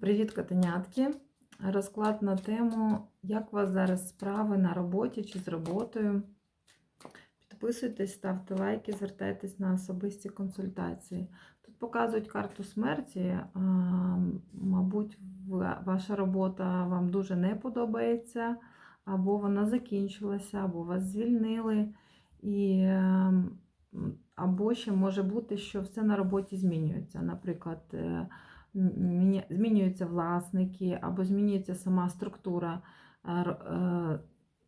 Привіт, котенятки! Розклад на тему, як у вас зараз справи на роботі чи з роботою. Підписуйтесь, ставте лайки, звертайтесь на особисті консультації. Тут показують карту смерті. Мабуть, ваша робота вам дуже не подобається, або вона закінчилася, або вас звільнили. І, ем, або ще може бути, що все на роботі змінюється. Наприклад, е, змінюються власники, або змінюється сама структура е, е,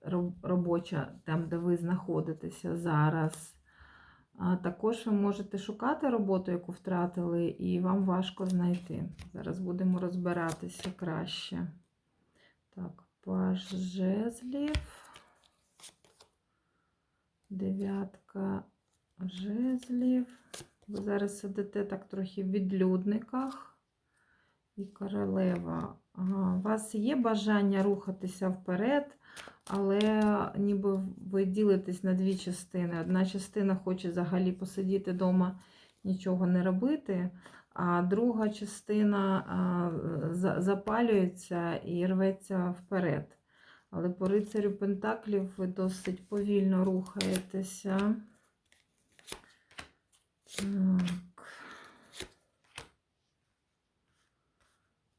роб- робоча, там, де ви знаходитеся зараз. Також ви можете шукати роботу, яку втратили, і вам важко знайти. Зараз будемо розбиратися краще. Так, паж жезлів. Дев'ятка жезлів. Ви зараз сидите так трохи в відлюдниках. І королева. У вас є бажання рухатися вперед, але ніби ви ділитесь на дві частини. Одна частина хоче взагалі посидіти вдома, нічого не робити, а друга частина запалюється і рветься вперед. Але по рицарю Пентаклів ви досить повільно рухаєтеся. Так.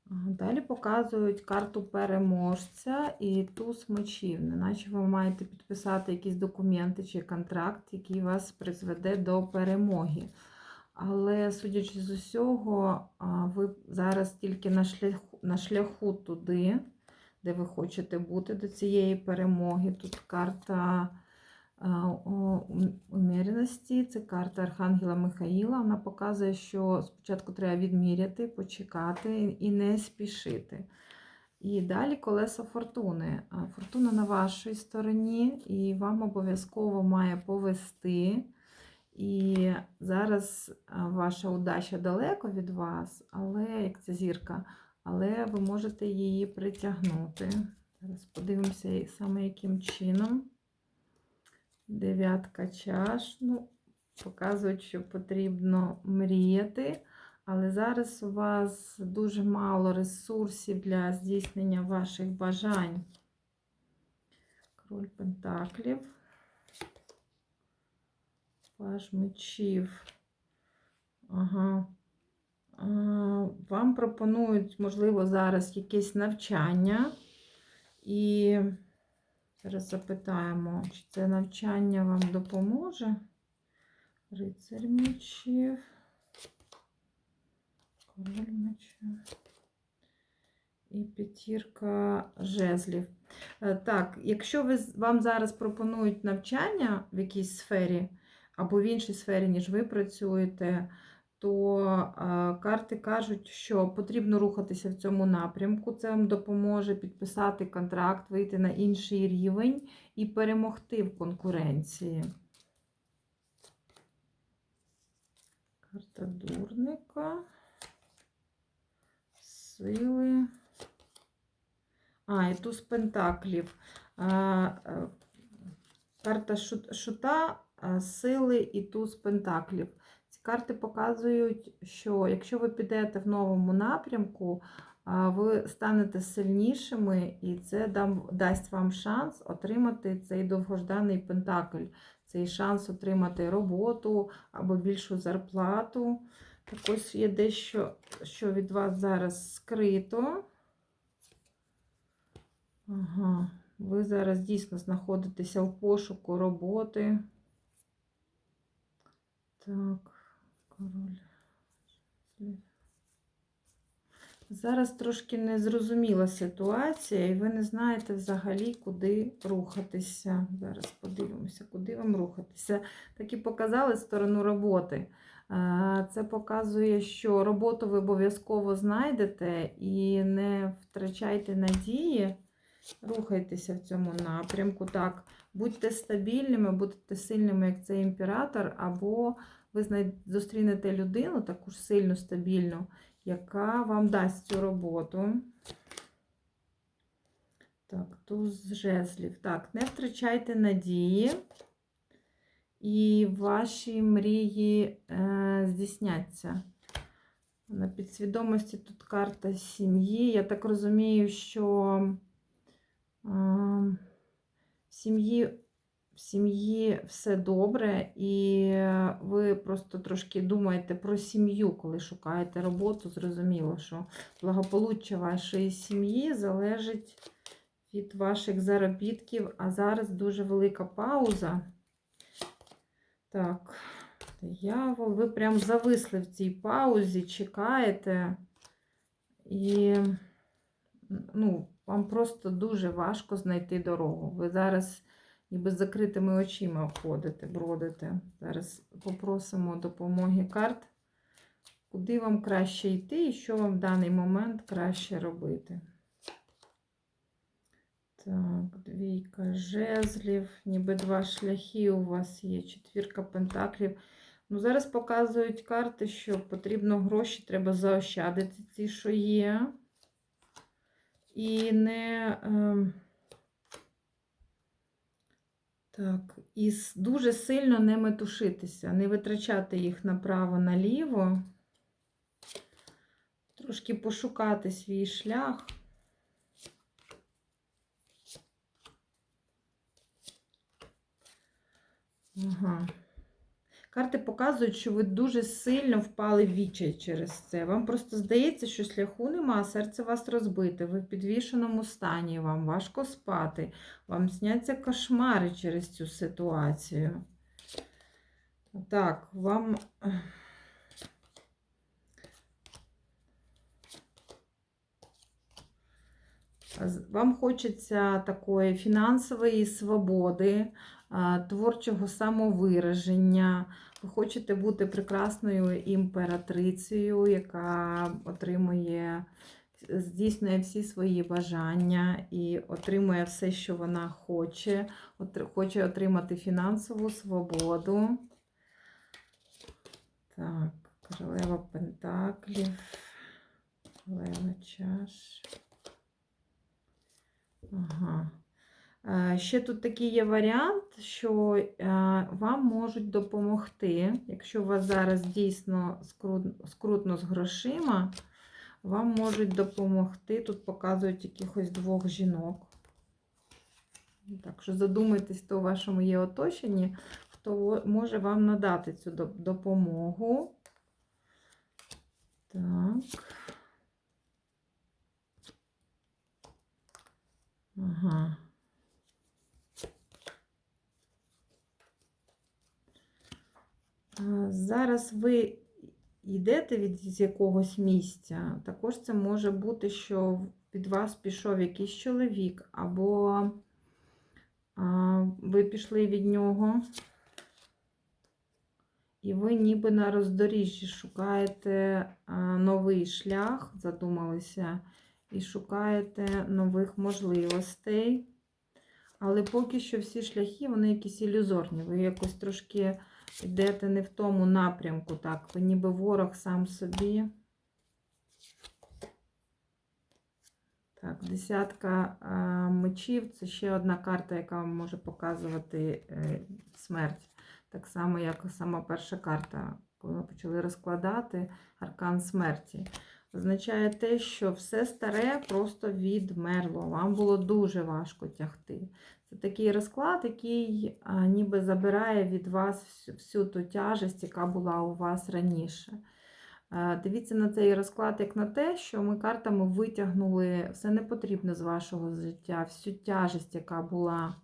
Далі показують карту переможця і туз мечів. Неначе ви маєте підписати якісь документи чи контракт, який вас призведе до перемоги. Але, судячи з усього, ви зараз тільки на шляху, на шляху туди, де ви хочете бути до цієї перемоги. Тут карта а, о, це карта Архангела Михаїла. Вона показує, що спочатку треба відміряти, почекати і не спішити. І далі колесо фортуни. Фортуна на вашій стороні, і вам обов'язково має повести. І зараз ваша удача далеко від вас, але як ця зірка, але ви можете її притягнути. Зараз подивимося, саме яким чином. Дев'ятка чаш. Ну, показують, що потрібно мріяти, але зараз у вас дуже мало ресурсів для здійснення ваших бажань. Король Пентаклів. Паж мечів. Ага. Вам пропонують, можливо, зараз якесь навчання. І зараз запитаємо, чи це навчання вам допоможе. Рицарь мечів. Король мечів. І п'ятірка жезлів. Е, Так, якщо ви, вам зараз пропонують навчання в якійсь сфері, або в іншій сфері, ніж ви працюєте, то е, карти кажуть, що потрібно рухатися в цьому напрямку. Це вам допоможе підписати контракт, вийти на інший рівень і перемогти в конкуренції. Карта дурника. Сили. А, і туз пентаклів. А, е, Карта шут- шута, сили і туз пентаклів. Карти показують, що якщо ви підете в новому напрямку, ви станете сильнішими, і це дасть вам шанс отримати цей довгожданий пентакль, цей шанс отримати роботу або більшу зарплату. Так ось є дещо, що від вас зараз скрито. Ага. Ви зараз дійсно знаходитеся в пошуку роботи. Так, король. Зараз трошки незрозуміла ситуація, і ви не знаєте взагалі, куди рухатися. Зараз подивимося, куди вам рухатися. Так і показали сторону роботи. Це показує, що роботу ви обов'язково знайдете і не втрачайте надії. Рухайтеся в цьому напрямку. Так, будьте стабільними, будьте сильними, як цей імператор, або ви зустрінете людину, таку ж сильну, стабільну, яка вам дасть цю роботу. Так, туз жезлів. Так, не втрачайте надії, і ваші мрії е, здійсняться. На підсвідомості тут карта сім'ї. Я так розумію, що в сім'ї в сім'ї все добре, і ви просто трошки думаєте про сім'ю, коли шукаєте роботу. Зрозуміло, що благополуччя вашої сім'ї залежить від ваших заробітків, а зараз дуже велика пауза. Так, диявол, ви прям зависли в цій паузі, чекаєте, і ну, вам просто дуже важко знайти дорогу. Ви зараз ніби з закритими очима ходите, бродите. Зараз попросимо допомоги карт, куди вам краще йти і що вам в даний момент краще робити. Так, двійка жезлів, ніби два шляхи у вас є, четвірка пентаклів. Ну, Зараз показують карти, що потрібно гроші, треба заощадити ці, що є. І не. Е, так, і дуже сильно не метушитися, не витрачати їх направо-наліво. Трошки пошукати свій шлях. Ага. Карти показують, що ви дуже сильно впали в відчай через це. Вам просто здається, що шляху нема, а серце вас розбите. Ви в підвішеному стані, вам важко спати, вам сняться кошмари через цю ситуацію. Так, вам. Вам хочеться такої фінансової свободи, творчого самовираження. Ви хочете бути прекрасною імператрицею, яка отримує, здійснює всі свої бажання і отримує все, що вона хоче. Хоче отримати фінансову свободу. Так, королева Пентаклів, королева чаш. Ага. Е, Ще тут такий є варіант, що е, вам можуть допомогти, якщо у вас зараз дійсно скрутно з грошима, вам можуть допомогти. Тут показують якихось двох жінок. Так що задумайтесь, хто у вашому є оточенні, хто може вам надати цю допомогу. Так. Ага. А, Зараз ви йдете від якогось місця. Також це може бути, що від вас пішов якийсь чоловік, або ви пішли від нього, і ви ніби на роздоріжжі шукаєте новий шлях, задумалися, і шукаєте нових можливостей. Але поки що всі шляхи, вони якісь ілюзорні. Ви якось трошки йдете не в тому напрямку, так, ви ніби ворог сам собі. Так, десятка мечів це ще одна карта, яка вам може показувати е, смерть. Так само, як сама перша карта, коли ми почали розкладати аркан смерті. Означає те, що все старе просто відмерло. Вам було дуже важко тягти. Це такий розклад, який а, ніби забирає від вас всю, всю ту тяжесть, яка була у вас раніше. Е, Дивіться на цей розклад як на те, що ми картами витягнули все непотрібне з вашого життя, всю тяжесть, яка була.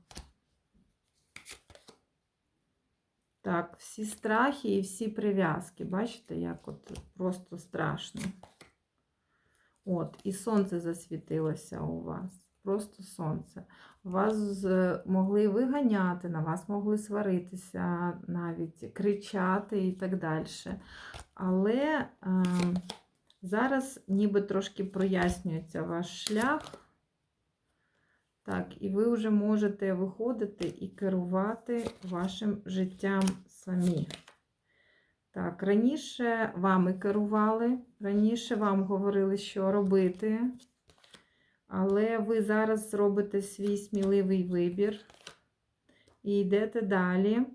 Так, всі страхи і всі прив'язки. Бачите, як от просто страшно. От, і сонце засвітилося у вас. Просто сонце. Вас могли виганяти, на вас могли сваритися, навіть кричати і так далі. Але е, зараз ніби трошки прояснюється ваш шлях. Так, і ви вже можете виходити і керувати вашим життям самі. Так, раніше вами керували, раніше вам говорили, що робити, але ви зараз робите свій сміливий вибір і йдете далі.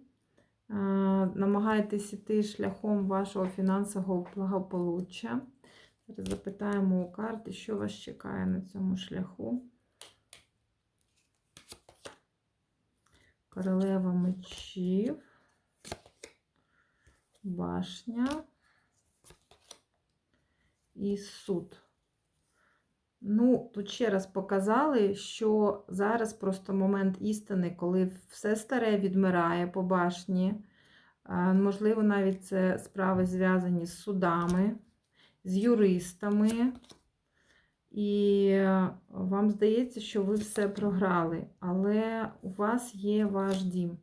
Намагаєтесь іти шляхом вашого фінансового благополуччя. Зараз запитаємо у карти, що вас чекає на цьому шляху. Королева мечів, башня і суд. Ну, тут ще раз показали, що зараз просто момент істини, коли все старе відмирає по башні. Можливо, навіть це справи зв'язані з судами, з юристами. І е, вам здається, що ви все програли, але у вас є ваш дім.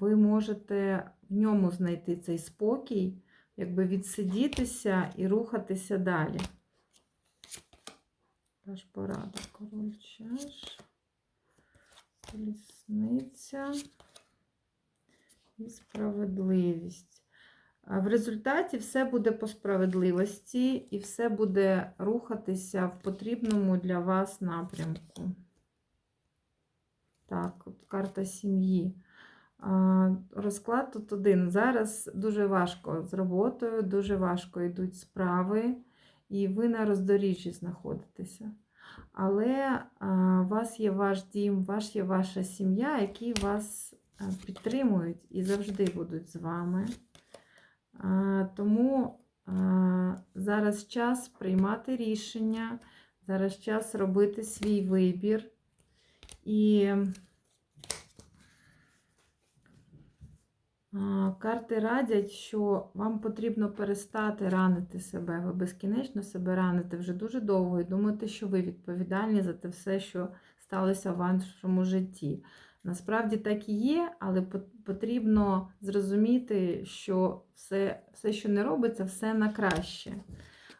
Ви можете в ньому знайти цей спокій, якби відсидітися і рухатися далі. Тож порада. Король чаш, колісниця і справедливість. В результаті все буде по справедливості і все буде рухатися в потрібному для вас напрямку. Так, от карта сім'ї. Розклад тут один. Зараз дуже важко з роботою, дуже важко йдуть справи, і ви на роздоріжжі знаходитеся. Але у вас є ваш дім, ваш є ваша сім'я, які вас підтримують і завжди будуть з вами. Тому зараз час приймати рішення, зараз час робити свій вибір. І карти радять, що вам потрібно перестати ранити себе. Ви безкінечно себе раните вже дуже довго і думаєте, що ви відповідальні за те все, що сталося в вашому житті. Насправді так і є, але потрібно зрозуміти, що все, все, що не робиться, все на краще.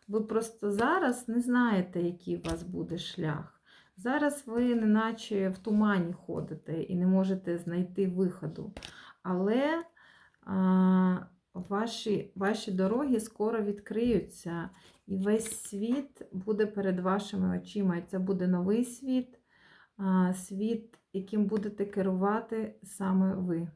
Ви просто зараз не знаєте, який у вас буде шлях. Зараз ви неначе в тумані ходите і не можете знайти виходу. Але ваші, ваші дороги скоро відкриються, і весь світ буде перед вашими очима. І це буде новий світ, світ яким будете керувати саме ви.